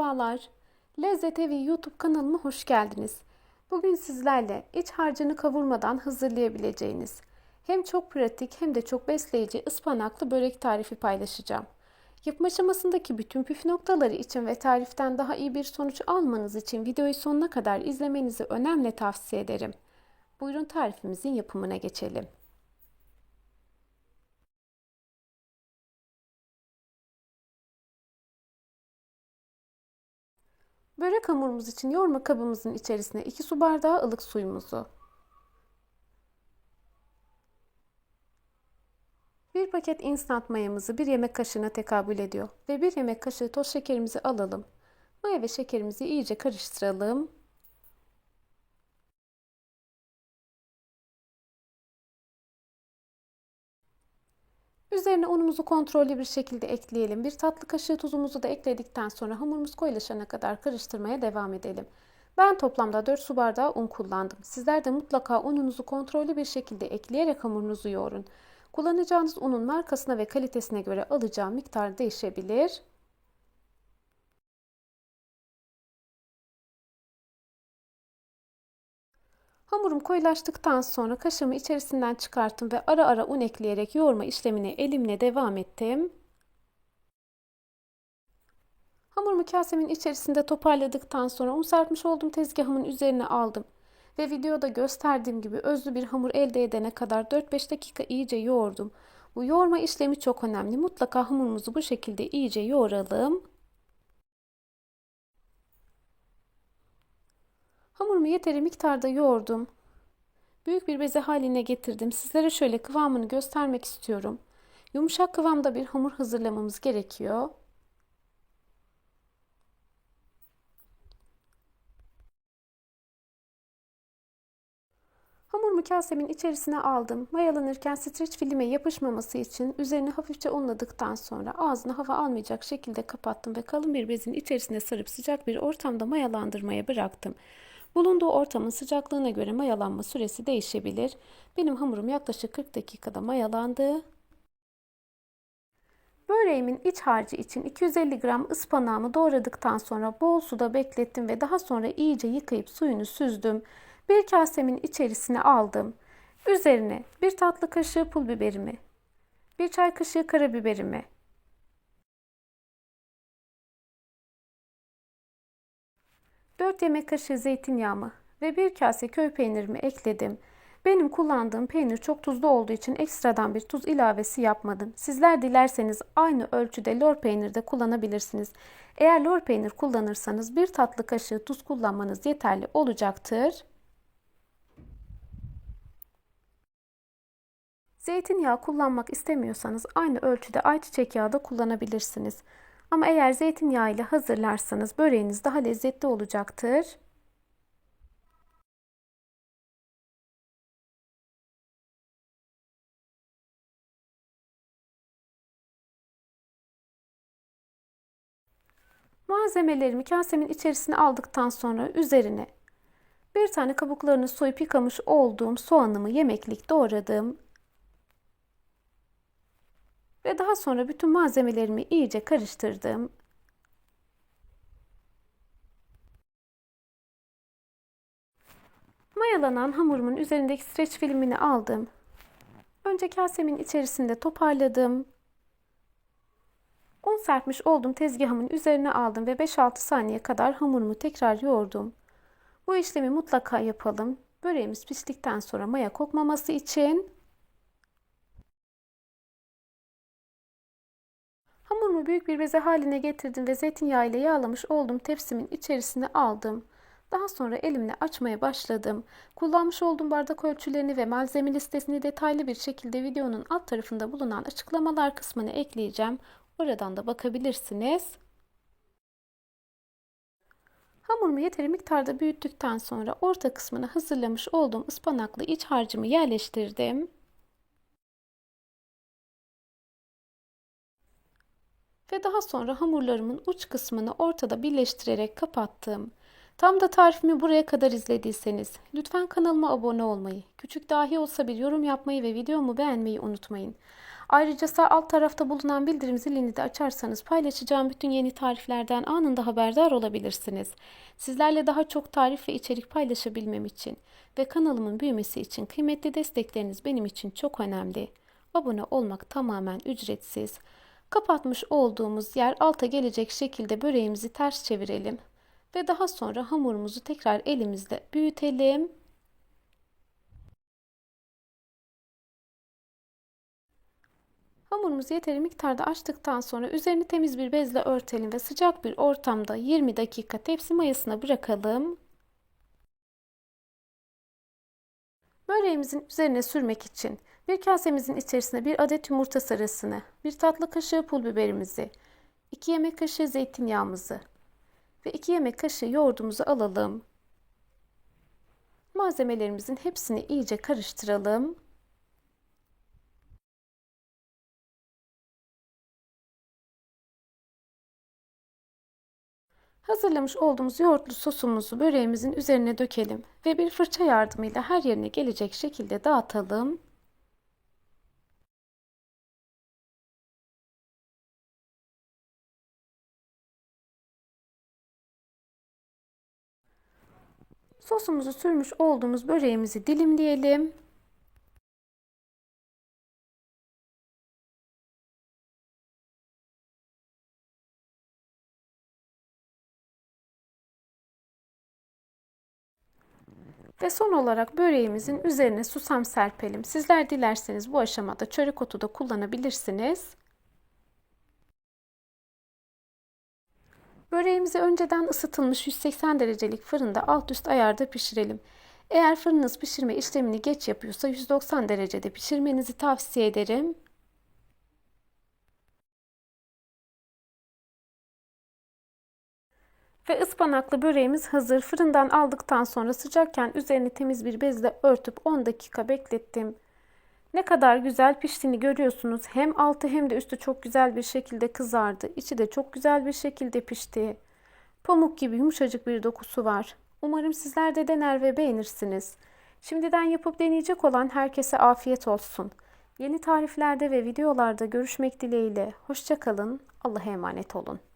Merhabalar. Lezzet Evi YouTube kanalıma hoş geldiniz. Bugün sizlerle iç harcını kavurmadan hazırlayabileceğiniz hem çok pratik hem de çok besleyici ıspanaklı börek tarifi paylaşacağım. Yapım aşamasındaki bütün püf noktaları için ve tariften daha iyi bir sonuç almanız için videoyu sonuna kadar izlemenizi önemli tavsiye ederim. Buyurun tarifimizin yapımına geçelim. Börek hamurumuz için yoğurma kabımızın içerisine 2 su bardağı ılık suyumuzu, 1 paket instant mayamızı 1 yemek kaşığına tekabül ediyor ve 1 yemek kaşığı toz şekerimizi alalım. Maya ve şekerimizi iyice karıştıralım. Üzerine unumuzu kontrollü bir şekilde ekleyelim. Bir tatlı kaşığı tuzumuzu da ekledikten sonra hamurumuz koyulaşana kadar karıştırmaya devam edelim. Ben toplamda 4 su bardağı un kullandım. Sizler de mutlaka ununuzu kontrollü bir şekilde ekleyerek hamurunuzu yoğurun. Kullanacağınız unun markasına ve kalitesine göre alacağı miktar değişebilir. Hamurum koyulaştıktan sonra kaşığımı içerisinden çıkarttım ve ara ara un ekleyerek yoğurma işlemine elimle devam ettim. Hamurumu kasemin içerisinde toparladıktan sonra un serpmiş olduğum tezgahımın üzerine aldım. Ve videoda gösterdiğim gibi özlü bir hamur elde edene kadar 4-5 dakika iyice yoğurdum. Bu yoğurma işlemi çok önemli. Mutlaka hamurumuzu bu şekilde iyice yoğuralım. Hamurumu yeteri miktarda yoğurdum. Büyük bir beze haline getirdim. Sizlere şöyle kıvamını göstermek istiyorum. Yumuşak kıvamda bir hamur hazırlamamız gerekiyor. Hamurumu kasemin içerisine aldım. Mayalanırken streç filme yapışmaması için üzerini hafifçe unladıktan sonra ağzına hava almayacak şekilde kapattım ve kalın bir bezin içerisine sarıp sıcak bir ortamda mayalandırmaya bıraktım. Bulunduğu ortamın sıcaklığına göre mayalanma süresi değişebilir. Benim hamurum yaklaşık 40 dakikada mayalandı. Böreğimin iç harcı için 250 gram ıspanağımı doğradıktan sonra bol suda beklettim ve daha sonra iyice yıkayıp suyunu süzdüm. Bir kasemin içerisine aldım. Üzerine bir tatlı kaşığı pul biberimi, bir çay kaşığı karabiberimi, dört yemek kaşığı zeytinyağımı ve bir kase köy peynirimi ekledim. Benim kullandığım peynir çok tuzlu olduğu için ekstradan bir tuz ilavesi yapmadım. Sizler dilerseniz aynı ölçüde lor peynir de kullanabilirsiniz. Eğer lor peynir kullanırsanız bir tatlı kaşığı tuz kullanmanız yeterli olacaktır. Zeytinyağı kullanmak istemiyorsanız aynı ölçüde ayçiçek yağı da kullanabilirsiniz. Ama eğer zeytinyağı ile hazırlarsanız böreğiniz daha lezzetli olacaktır. Malzemelerimi kasemin içerisine aldıktan sonra üzerine bir tane kabuklarını soyup yıkamış olduğum soğanımı yemeklik doğradım. Ve daha sonra bütün malzemelerimi iyice karıştırdım. Mayalanan hamurumun üzerindeki streç filmini aldım. Önce kasemin içerisinde toparladım. Un serpmiş olduğum tezgahımın üzerine aldım ve 5-6 saniye kadar hamurumu tekrar yoğurdum. Bu işlemi mutlaka yapalım. Böreğimiz piştikten sonra maya kokmaması için Hamurumu büyük bir beze haline getirdim ve zeytinyağı ile yağlamış olduğum tepsimin içerisine aldım. Daha sonra elimle açmaya başladım. Kullanmış olduğum bardak ölçülerini ve malzeme listesini detaylı bir şekilde videonun alt tarafında bulunan açıklamalar kısmına ekleyeceğim. Oradan da bakabilirsiniz. Hamurumu yeteri miktarda büyüttükten sonra orta kısmına hazırlamış olduğum ıspanaklı iç harcımı yerleştirdim. Ve daha sonra hamurlarımın uç kısmını ortada birleştirerek kapattım. Tam da tarifimi buraya kadar izlediyseniz lütfen kanalıma abone olmayı, küçük dahi olsa bir yorum yapmayı ve videomu beğenmeyi unutmayın. Ayrıca sağ alt tarafta bulunan bildirim zilini de açarsanız paylaşacağım bütün yeni tariflerden anında haberdar olabilirsiniz. Sizlerle daha çok tarif ve içerik paylaşabilmem için ve kanalımın büyümesi için kıymetli destekleriniz benim için çok önemli. Abone olmak tamamen ücretsiz. Kapatmış olduğumuz yer alta gelecek şekilde böreğimizi ters çevirelim ve daha sonra hamurumuzu tekrar elimizle büyütelim. Hamurumuzu yeteri miktarda açtıktan sonra üzerini temiz bir bezle örtelim ve sıcak bir ortamda 20 dakika tepsi mayasına bırakalım. Böreğimizin üzerine sürmek için bir kasemizin içerisine bir adet yumurta sarısını, bir tatlı kaşığı pul biberimizi, 2 yemek kaşığı zeytinyağımızı ve 2 yemek kaşığı yoğurdumuzu alalım. Malzemelerimizin hepsini iyice karıştıralım. Hazırlamış olduğumuz yoğurtlu sosumuzu böreğimizin üzerine dökelim ve bir fırça yardımıyla her yerine gelecek şekilde dağıtalım. Sosumuzu sürmüş olduğumuz böreğimizi dilimleyelim. Ve son olarak böreğimizin üzerine susam serpelim. Sizler dilerseniz bu aşamada çörek otu da kullanabilirsiniz. Böreğimizi önceden ısıtılmış 180 derecelik fırında alt üst ayarda pişirelim. Eğer fırınınız pişirme işlemini geç yapıyorsa 190 derecede pişirmenizi tavsiye ederim. Ve ıspanaklı böreğimiz hazır. Fırından aldıktan sonra sıcakken üzerini temiz bir bezle örtüp 10 dakika beklettim. Ne kadar güzel piştiğini görüyorsunuz. Hem altı hem de üstü çok güzel bir şekilde kızardı. İçi de çok güzel bir şekilde pişti. Pamuk gibi yumuşacık bir dokusu var. Umarım sizler de dener ve beğenirsiniz. Şimdiden yapıp deneyecek olan herkese afiyet olsun. Yeni tariflerde ve videolarda görüşmek dileğiyle. Hoşçakalın. Allah'a emanet olun.